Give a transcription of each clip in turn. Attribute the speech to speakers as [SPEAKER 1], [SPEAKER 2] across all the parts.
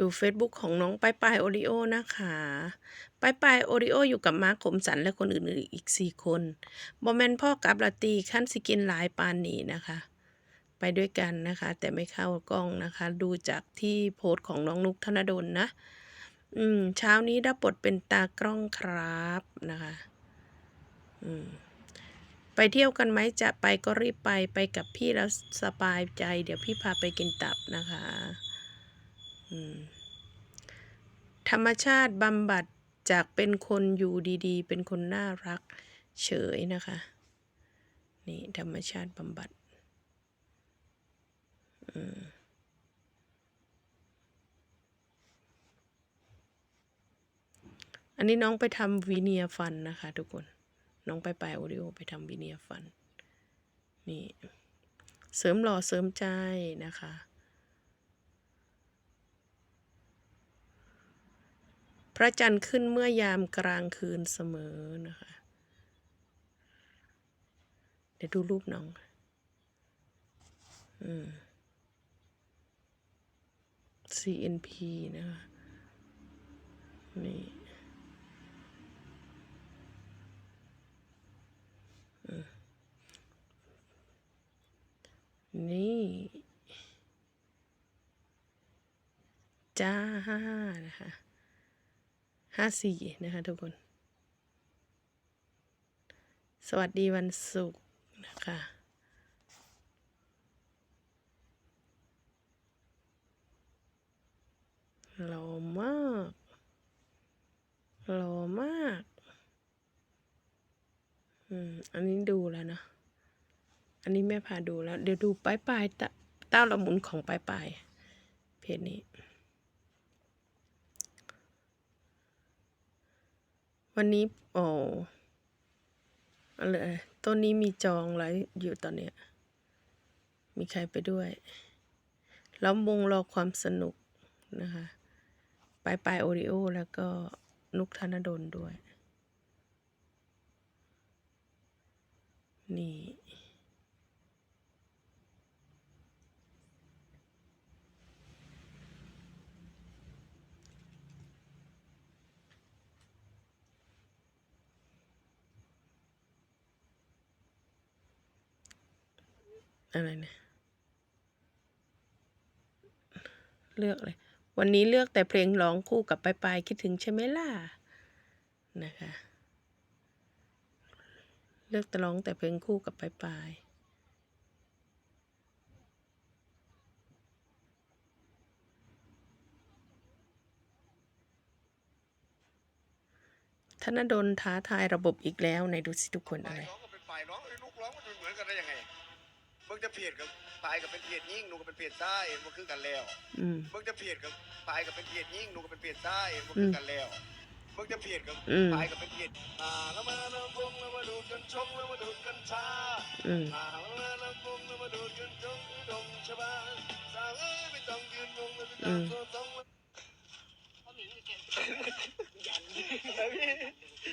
[SPEAKER 1] ดู Facebook ของน้องปายปายโอริโอนะคะปายปายโอริโออยู่กับมาร์คขมสันและคนอื่นๆอีกสี่คนบอมแมนพ่อกับลาตีขั้นสกินหลายปานนี้นะคะ ไปด้วยกันนะคะ แต่ไม่เข้ากล้องนะคะ ดูจากที่โพสต์ของน้องนุกธนดลนะ อืม เช้านี้รับบทเป็นตากล้องครับนะคะ อืมไปเที่ยวกันไหมจะไปก็รีบไปไปกับพี่แล้วสบายใจ เดี๋ยวพี่พาไปกินตับนะคะ ธรรมชาติบำบัดจากเป็นคนอยู่ดีๆ เป็นคนน่ารักเฉยนะคะ นี่ธรรมชาติบำบัดอันนี้น้องไปทำวีเนียฟันนะคะ ทุกคน น้องไปไปโอริโอไปทำวีเนียฟัน นี่ เสริมหล่อเสริมใจนะคะ ระจันทร์ขึ้นเมื่อยามกลางคืนเสมอนะคะ เดี๋ยวดูรูปน้อง อืม CNP นะคะ นี่นี่ จ้านะคะ ห้าสี่นะคะทุกคน สวัสดีวันศุกร์นะคะหล่อมากหล่อมาก อืม อันนี้ดูแล้วนะ อันนี้แม่พาดูแล้ว เดี๋ยวดูปลายปลายเต้าละมุนของปลายปลายเพจนี้ วันนี้โอ้อะไรต้นนี้มีจองไว้อยู่ตอนเนี้ย มีใครไปด้วยแล้ววงรอความสนุกนะคะปลายปลายโอริโอแล้วก็นุกธนดลด้วย นี่ อะไรเนี่ย เลือกเลย วันนี้เลือกแต่เพลงร้องคู่กับปลายปลายคิดถึงใช่ไหมล่ะ นะคะ เลือกแต่ร้องแต่เพลงคู่กับปลายปลายธนดลท้าทายระบบอีกแล้วไหนดูสิทุกคนอะไร
[SPEAKER 2] ร้องก็เป็นฝ่ายร้องไอ้ลูกร้องมันเหมือนกันได้ยังไง บิ่งจะเพียดกับปลายกับเป็นเพียดยิ่งหนูก็เป็นเพียดใต้มันคือกันแล้ว
[SPEAKER 1] อืม
[SPEAKER 2] เบิ่งจะเพียดกับปลายกับเป็นเพียดยิ่งหนูก็เป็นเพียดใต้มันคือกันแล้วเบิ่งจะเพียดกับ
[SPEAKER 1] อืม
[SPEAKER 2] ปลายกับเป็นเพียดอ่าแล้วมาแล้ววงแล้วมาดูกันชงแล้วมาดูกันชา
[SPEAKER 1] อืม
[SPEAKER 2] อ่าแล้วมาแล้ววงแล้วมาดูกันชงดงชบาสาวเอ้ยไม่ต้องยืนวงไม่ต้องตัวต้องมา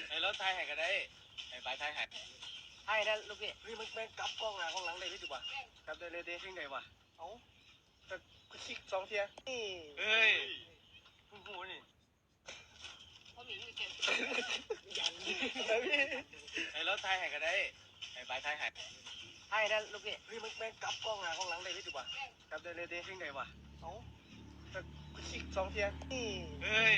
[SPEAKER 3] ไอ้รถไทยแห่กันได้ไอ้ปลายไทยแห่ ให้นะลูกพี่
[SPEAKER 2] เฮ้ยมันแม่งกลับกล้องหน้าข้างหลังได้ที่จุบะ
[SPEAKER 3] กลับได้เลยเด้ที่ไหนวะ
[SPEAKER 2] เอ้าแต่กูชิกสองเทียนี่
[SPEAKER 3] เฮ้ยโอ้โหนี่ไอ้รถไทยแห่กันได้ไอ้ปลายไทยแห่ให้นะลูกพี่
[SPEAKER 2] เฮ้ยมันแม่งกลับกล้องหน้าข้างหลังได้ที่จุบะ
[SPEAKER 3] กลับได้เลยเด้ที่ไหนวะ
[SPEAKER 2] เอ้าแต่กูชิกสองเทียนี่
[SPEAKER 3] เฮ้ย